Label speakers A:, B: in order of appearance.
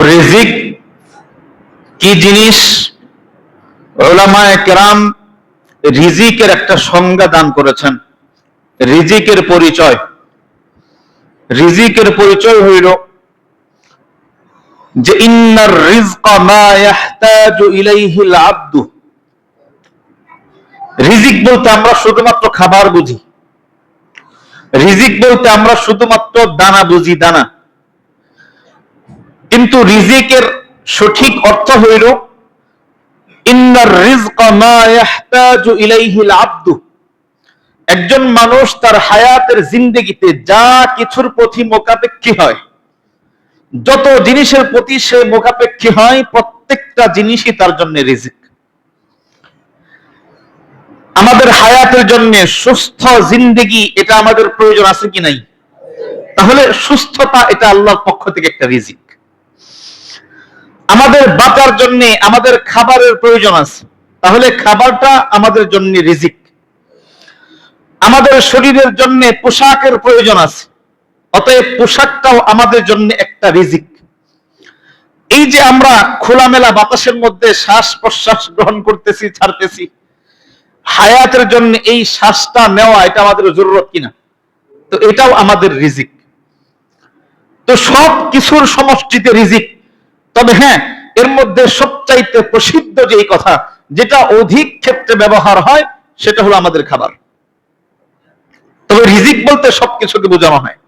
A: রিজিক কি জিনিস? ওলামায়ে কেরাম রিজিকের একটা সংজ্ঞা দান করেছেন। রিজিকের পরিচয়। রিজিকের পরিচয় হইল যে ইন্নার রিজকা মা ইয়াহতাজু রিজিক বলতে আমরা শুধুমাত্র খাবার বুঝি। রিজিক বলতে আমরা শুধুমাত্র দানা বুঝি, দানা। কিন্তু রিজিকের সঠিক অর্থ হইল একজন মানুষ তার হায়াতের জিন্দেগিতে যা কিছুর প্রতি মোকাপেক্ষী হয়, যত জিনিসের প্রতি সে মোকাপেক্ষী হয়, প্রত্যেকটা জিনিসই তার জন্য রিজিক। আমাদের হায়াতের জন্য সুস্থ জিন্দেগি এটা আমাদের প্রয়োজন আছে কি নাই? তাহলে সুস্থতা এটা আল্লাহর পক্ষ থেকে একটা রিজিক। আমাদের বাঁচার জন্য আমাদের খাবারের প্রয়োজন আছে। তাহলে খাবারটা আমাদের জন্য রিজিক। আমাদের শরীরের জন্য পোশাকের প্রয়োজন আছে। অতএব পোশাকটাও আমাদের জন্য একটা রিজিক। এই যে আমরা খোলামেলা বাতাসের মধ্যে শ্বাস প্রশ্বাস গ্রহণ করতেছি, ছাড়তেছি, হায়াতের জন্য এই শ্বাসটা নেওয়া, এটা আমাদের জরুরত কিনা? তো এটাও আমাদের রিজিক। তো সব কিছুর সমষ্টিতে রিজিক। তবে হ্যাঁ এর মধ্যে সবচাইতে প্রসিদ্ধ যে কথা, যেটা অধিক ক্ষেত্রে ব্যবহার হয়, সেটা হলো আমাদের খাবার। তবে রিজিক বলতে সবকিছুকে বোঝানো হয়।